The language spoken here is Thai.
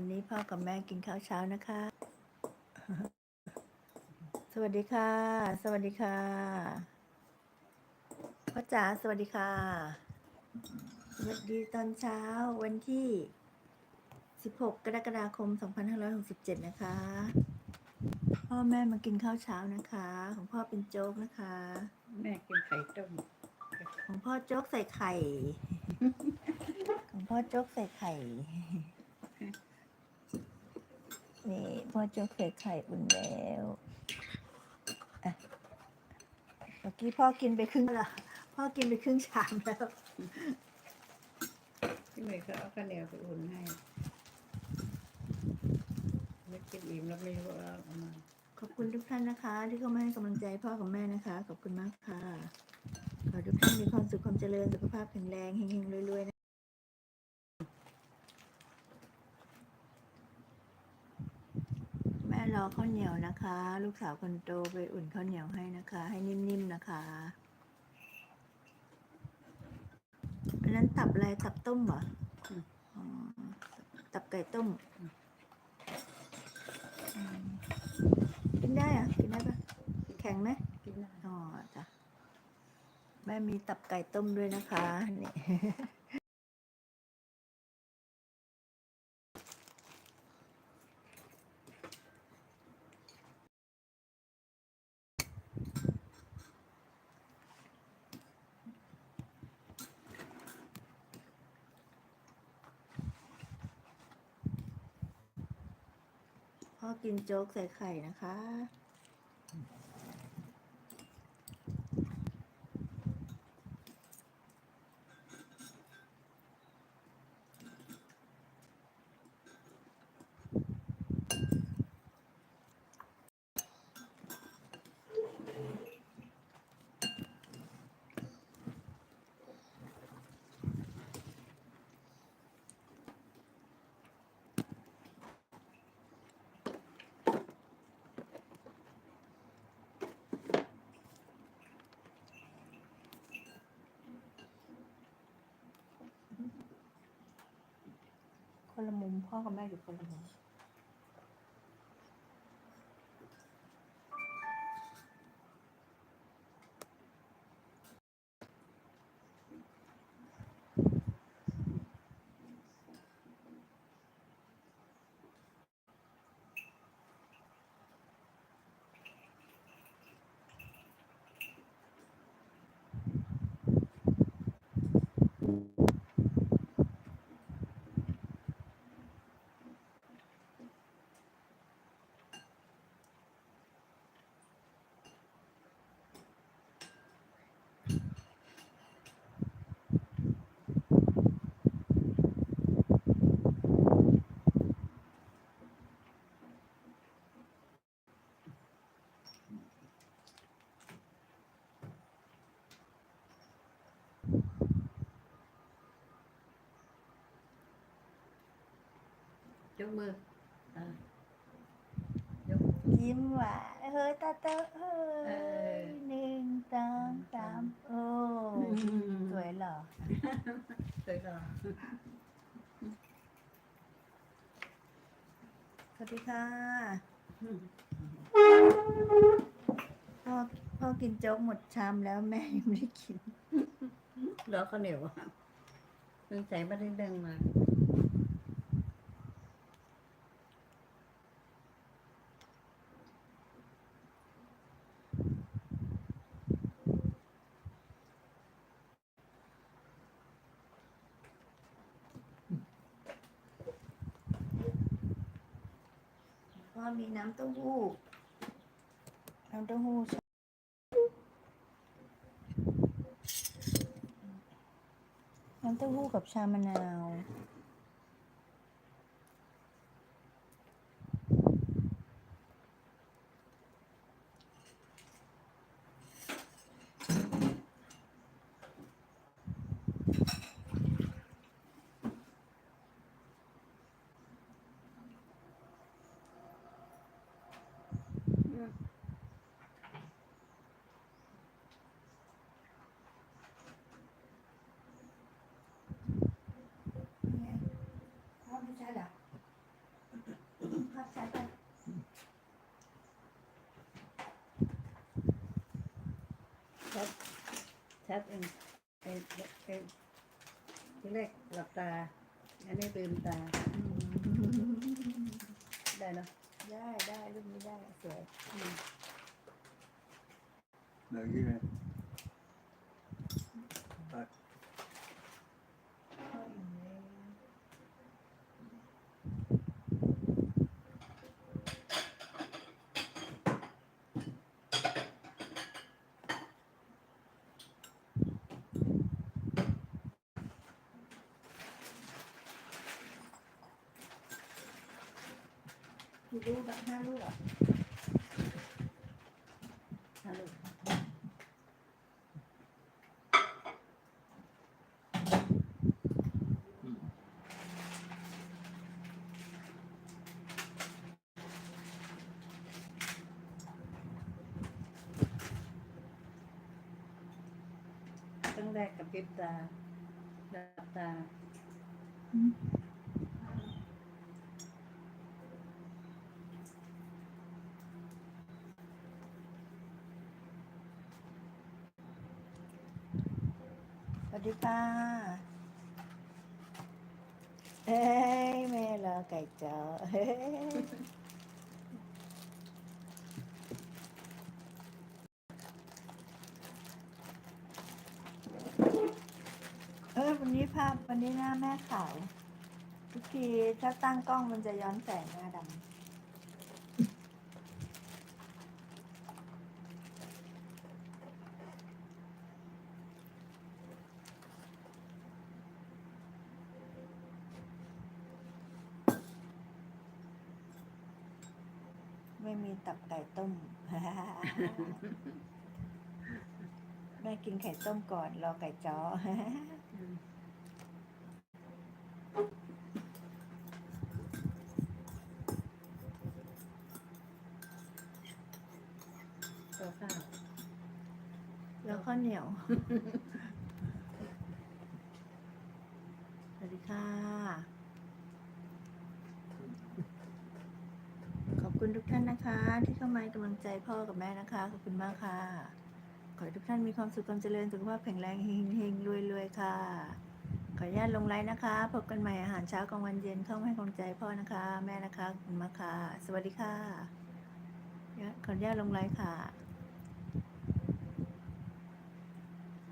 วันนี้พ่อกับแม่กินข้าวเช้านะคะ สวัสดีค่ะ สวัสดีค่ะพ่อจ๋าสวัสดีค่ะ สวัสดีตอนเช้าวันที่ 16 กรกฎาคม 2567 นะคะ พ่อแม่มากินข้าวเช้านะคะ ของพ่อเป็นโจ๊กนะคะ แม่กินไข่ต้ม ของพ่อโจ๊กใส่ไข่ ของพ่อโจ๊กใส่ไข่ นี่พ่อโจ๊กใส่ไข่อุ่นแล้วอะเมื่อกี้พ่อกินไปครึ่งละพ่อกินไปครึ่งชามแล้วพี่เมย์เขาเอาข้าวเหนียวไปอุ่นให้ไม่กินอิ่มแล้วไม่รู้ว่าเอามาขอบคุณทุกท่านนะคะ ที่เข้ามาให้กำลังใจพ่อกับแม่นะคะ ขอบคุณมากค่ะขอให้ทุกท่านมีความสุขความเจริญสุขภาพแข็งแรงเฮงๆรวยๆนะแม่ร อข้าวเหนียวนะคะ ลูกสาวคนโตไปอุ่นข้าวเหนียวให้นะคะ ให้นิ่มๆนะคะ อันนั้นตับอะไรตับต้มเหรออ๋อตับไก่ต้มอืมกินได้เหรอะกินได้ปะแข็งไหมกินได้อ๋อจ้ะแม่มีตับไก่ต้มด้วยนะคะนี่ พ่อกินโจ๊กใส่ไข่นะคะ คนละมุมพ่อกับแม่อยู่คนละมุม ยกมืออะยกยิ้มหวานเฮ้ยตาเตอเฮ้เอยอ หนึ่งสองสามโอ้สวยเหรอเคยก็สวัสดีค่ะพ่อพ่อกินโจ๊กหมดชามแล้วแม่ยังไม่ได้กินรอข้าวเหนียวอะสงสัยไม่ได้เดินมา พ่อมีน้ำเต้าหู้ น้ำเต้าหู้น้ำเต้าหู้กับชามะนาว เนี่ย ใช้ไป ชัดชั ดเองไอ้ไอ้ที่แรกหลับตา อันนี้ตืมตา ได้เนาะได้ได้รูปนี้ได้สวยอืม Lagi ni. Tak. กี่รูปแบบห้ารูปอะฮัลโหลตั้งแรกกับพริบตาหลับตา วัสดีค่ะเอ้ยแม่รอไก่จ้อเฮ้ยเออวันนี้ภาพวันนี้หน้าแม่ขาวทุกทีถ้าตั้งกล้องมันจะย้อนแสงหน้าดำ ไม่มีตับไก่ต้ม แม่กินไข่ต้มก่อนรอไก่จ้ออืมตัวข้าวแล้วข้าวเหนียว สวัสดีค่ะ ขอบคุณทุกท่า นะคะ ที่เข้ามาให้กำลังใจพ่อกับแม่นะคะ ขอบคุณมากค่ะ ขอให้ทุกท่านมีความสุขความเจริญสุขภาพแข็งแรงเฮงเฮงรวยรวยๆค่ะ ขออนุญาตลงไลน์นะคะ พบกันใหม่อาหารเช้ากลางวันเย็นเข้ามาให้กำลังใจพ่อนะคะ แม่นะคะขอบคุณมากค่ะ สวัสดีค่ะขออนุญาตลงไลน์ค่ะ